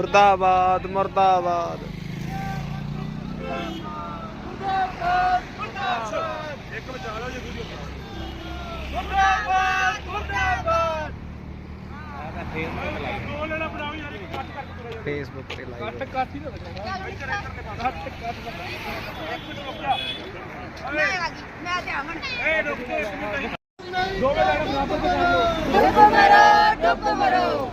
ਮੁਰਦਾਬਾਦ ਮੁਰਦਾਬਾਦ। ਫੇਸਬੁੱਕ ਤੇ ਲਾਈਵ ਮੈਂ ਆ ਗਈ ਮੈਂ ਤੇ ਆਵਣ ਡੁੱਬ ਮਰੋ ਡੁੱਬ ਮਰੋ।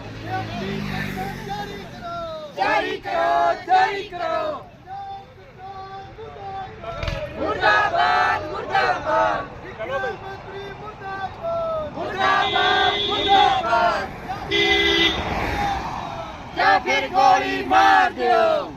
ਜਾਰੀ ਕਰੋ। ਜਾਰੀ ਕਰੋ ਮੁਰਦਾਬਾਦ। ਮੁਰਦਾਬਾਦ ਮੁਰਦਾਬਾਦ। ਮੁਰਦਾਬਾਦ ਜਾਂ ਫਿਰ ਗੋਲੀ ਮਾਰ ਦਿਓ।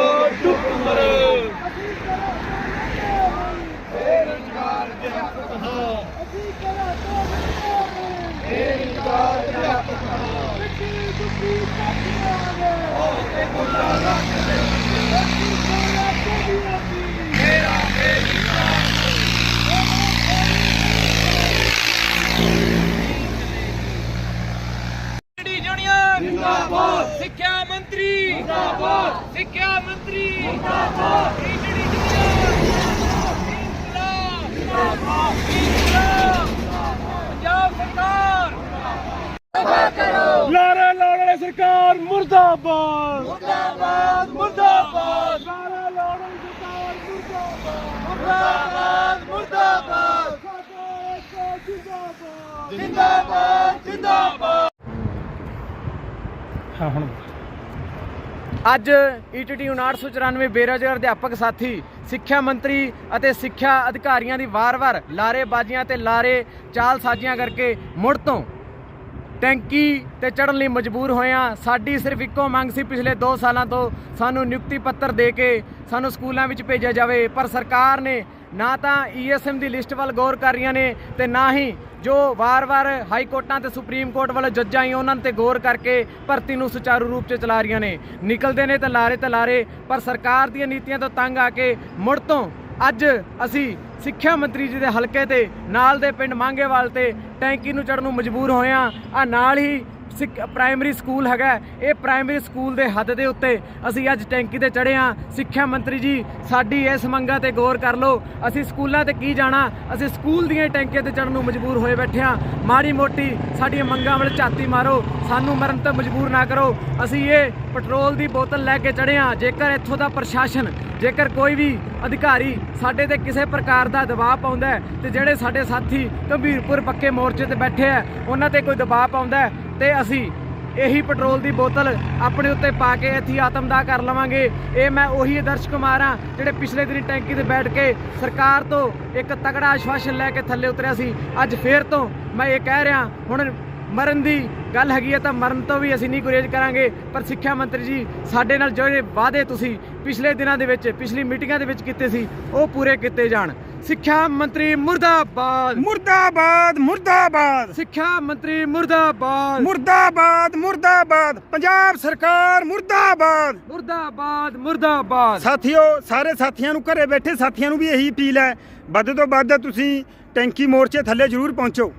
ਸਿੱਖਿਆ ਮੰਤਰੀ। ਜਿੰਦਾਬਾਦ। ਸਿੱਖਿਆ ਮੰਤਰੀ। ਜਿੰਦਾਬਾਦ। ਕਿਹੜੀ ਯੂਨੀਅਨ ਜਿੰਦਾਬਾਦ ਜਿੰਦਾਬਾਦ ਪੰਜਾਬ ਸਰਕਾਰ ਲਾਰੇ ਲਾੜੇ ਸਰਕਾਰ ਮੁਰਦਾਬਾਦ। ਮੁਰਦਾਬਾਦ। ਮੁਰਦਾਬਾਦ। ਲਾਰੇ ਲਾੜੇ ਸਰਕਾਰ ਮੁਰਦਾਬਾਦ। ਮੁਰਦਾਬਾਦ। ਮੁਰਦਾਬਾਦ। ਜਿੰਦਾਬਾਦ। ਜਿੰਦਾਬਾਦ। ਜਿੰਦਾਬਾਦ ਹਾਂ ਹੁਣ। ਅੱਜ ਈਟੀਟੀ 994 ਬੇਰੁਜ਼ਗਾਰ ਅਧਿਆਪਕ ਸਾਥੀ ਸਿੱਖਿਆ ਮੰਤਰੀ ਅਤੇ ਸਿੱਖਿਆ ਅਧਿਕਾਰੀਆਂ ਦੀ ਵਾਰ-ਵਾਰ ਲਾਰੇਬਾਜ਼ੀਆਂ ਤੇ ਲਾਰੇ ਚਾਲ ਸਾਜ਼ੀਆਂ ਕਰਕੇ ਮੁੜ ਤੋਂ ਟੈਂਕੀ ਤੇ ਚੜਨ ਲਈ ਮਜਬੂਰ ਹੋਏ ਹਾਂ। ਸਾਡੀ ਸਿਰਫ ਇੱਕੋ ਮੰਗ ਸੀ ਪਿਛਲੇ 2 ਸਾਲਾਂ ਤੋਂ ਸਾਨੂੰ ਨਿਯੁਕਤੀ ਪੱਤਰ ਦੇ ਕੇ ਸਾਨੂੰ ਸਕੂਲਾਂ ਵਿੱਚ ਭੇਜਿਆ ਜਾਵੇ। ਪਰ ਸਰਕਾਰ ਨੇ ਨਾ ਤਾਂ ਈਐਸਐਮ ਦੀ ਲਿਸਟ ਵੱਲ ਗੌਰ ਕਰ ਰਹੀਆਂ ਨੇ ਤੇ ਨਾ ਹੀ ਜੋ ਵਾਰ-ਵਾਰ ਹਾਈ ਕੋਰਟਾਂ ਤੇ ਸੁਪਰੀਮ ਕੋਰਟ ਵੱਲੋਂ ਜੱਜਾਂ ਹੀ ਉਹਨਾਂ ਤੇ ਗੌਰ ਕਰਕੇ ਭਰਤੀ ਨੂੰ ਸੁਚਾਰੂ ਰੂਪ 'ਚ ਚਲਾ ਰਹੀਆਂ ਨੇ। ਨਿਕਲਦੇ ਨੇ ਤਾਂ ਲਾਰੇ ਤਾਂ ਲਾਰੇ, ਪਰ ਸਰਕਾਰ ਦੀਆਂ ਨੀਤੀਆਂ ਤੋਂ ਤੰਗ ਆ ਕੇ ਮੁੜ ਤੋਂ ਅੱਜ ਅਸੀਂ ਸਿੱਖਿਆ ਮੰਤਰੀ ਜੀ ਦੇ ਹਲਕੇ ਤੇ, ਨਾਲ ਦੇ ਪਿੰਡ ਮੰਗੇਵਾਲ ਤੇ ਟੈਂਕੀ ਨੂੰ ਚੜਨ ਨੂੰ ਮਜਬੂਰ ਹੋਏ ਆ ਆ ਨਾਲ ਹੀ ਪ੍ਰਾਇਮਰੀ ਸਕੂਲ ਹੈਗਾ ਇਹ ਪ੍ਰਾਇਮਰੀ ਸਕੂਲ ਦੇ ਹੱਦ ਦੇ ਉੱਤੇ ਅਸੀਂ ਅੱਜ ਟੈਂਕੀ ਤੇ ਚੜੇ ਆ ਸਿੱਖਿਆ ਮੰਤਰੀ ਜੀ, ਸਾਡੀ ਇਸ ਮੰਗਾਂ ਤੇ ਗੌਰ ਕਰ ਲਓ। ਅਸੀਂ ਸਕੂਲਾਂ ਤੇ ਕੀ ਜਾਣਾ? ਅਸੀਂ ਸਕੂਲ ਦੀਆਂ ਟੈਂਕੀਆਂ ਤੇ ਚੜਨ ਨੂੰ ਮਜਬੂਰ ਹੋਏ ਬੈਠੇ ਆ ਮਾੜੀ ਮੋਟੀ ਸਾਡੀਆਂ ਮੰਗਾਂ ਵੱਲ ਝਾਤੀ ਮਾਰੋ। ਸਾਨੂੰ ਮਰਨ ਤੋਂ ਮਜਬੂਰ ਨਾ ਕਰੋ। ਅਸੀਂ ਇਹ ਪੈਟਰੋਲ ਦੀ ਬੋਤਲ ਲੈ ਕੇ ਚੜੇ ਆ ਜੇਕਰ ਇੱਥੋਂ ਦਾ ਪ੍ਰਸ਼ਾਸਨ, ਜੇਕਰ ਕੋਈ ਵੀ ਅਧਿਕਾਰੀ ਸਾਡੇ ਤੇ ਕਿਸੇ ਪ੍ਰਕਾਰ ਦਾ ਦਬਾਅ ਪਾਉਂਦਾ ਹੈ ਤੇ ਜਿਹੜੇ ਸਾਡੇ ਸਾਥੀ ਗੰਭੀਰਪੁਰ ਪੱਕੇ ਮੋਰਚੇ ਤੇ ਬੈਠੇ ਆ ਉਹਨਾਂ ਤੇ ਕੋਈ ਦਬਾਅ ਪਾਉਂਦਾ ਤੇ ਅਸੀਂ ਇਹੀ ਪੈਟਰੋਲ ਦੀ ਬੋਤਲ ਆਪਣੇ ਉੱਤੇ ਪਾ ਕੇ ਇੱਥੇ ਆਤਮਦਾਹ ਕਰ ਲਵਾਂਗੇ। ਇਹ ਮੈਂ ਉਹੀ ਆਦਰਸ਼ ਕੁਮਾਰ ਆ ਜਿਹੜੇ ਪਿਛਲੇ ਦਿਨੀ ਟੈਂਕੀ ਤੇ ਬੈਠ ਕੇ ਸਰਕਾਰ ਤੋਂ ਇੱਕ ਤਕੜਾ ਆਸ਼ਵਾਸਨ ਲੈ ਕੇ ਥੱਲੇ ਉਤਰਿਆ ਸੀ। ਅੱਜ ਫੇਰ ਤੋਂ ਮੈਂ ਇਹ ਕਹਿ ਰਿਹਾ, ਹੁਣ ਮਰਨ ਦੀ ਗੱਲ ਹੈਗੀ ਹੈ ਤਾਂ ਮਰਨ ਤੋਂ ਵੀ ਅਸੀਂ ਨਹੀਂ ਗੁਰੇਜ਼ ਕਰਾਂਗੇ। ਪਰ ਸਿੱਖਿਆ ਮੰਤਰੀ ਜੀ ਸਾਡੇ ਨਾਲ ਜਿਹੜੇ ਵਾਅਦੇ ਤੁਸੀਂ ਪਿਛਲੇ ਦਿਨਾਂ ਦੇ ਵਿੱਚ ਪਿਛਲੀ ਮੀਟਿੰਗਾਂ ਦੇ ਵਿੱਚ ਕੀਤੇ ਸੀ ਉਹ ਪੂਰੇ ਕੀਤੇ ਜਾਣ। ਸਿੱਖਿਆ ਮੰਤਰੀ ਮੁਰਦਾਬਾਦ। ਮੁਰਦਾਬਾਦ ਮੁਰਦਾਬਾਦ। ਸਿੱਖਿਆ ਮੰਤਰੀ ਮੁਰਦਾਬਾਦ। ਮੁਰਦਾਬਾਦ ਮੁਰਦਾਬਾਦ। ਪੰਜਾਬ ਸਰਕਾਰ ਮੁਰਦਾਬਾਦ। ਮੁਰਦਾਬਾਦ ਮੁਰਦਾਬਾਦ। ਸਾਥੀਓ ਸਾਰੇ ਸਾਥੀਆਂ ਨੂੰ ਘਰੇ ਬੈਠੇ ਸਾਥੀਆਂ ਨੂੰ ਵੀ ਇਹੀ ਅਪੀਲ ਹੈ। ਵੱਧ ਤੋਂ ਵੱਧ ਤੁਸੀਂ ਟੈਂਕੀ ਮੋਰਚੇ ਥੱਲੇ ਜ਼ਰੂਰ ਪਹੁੰਚੋ।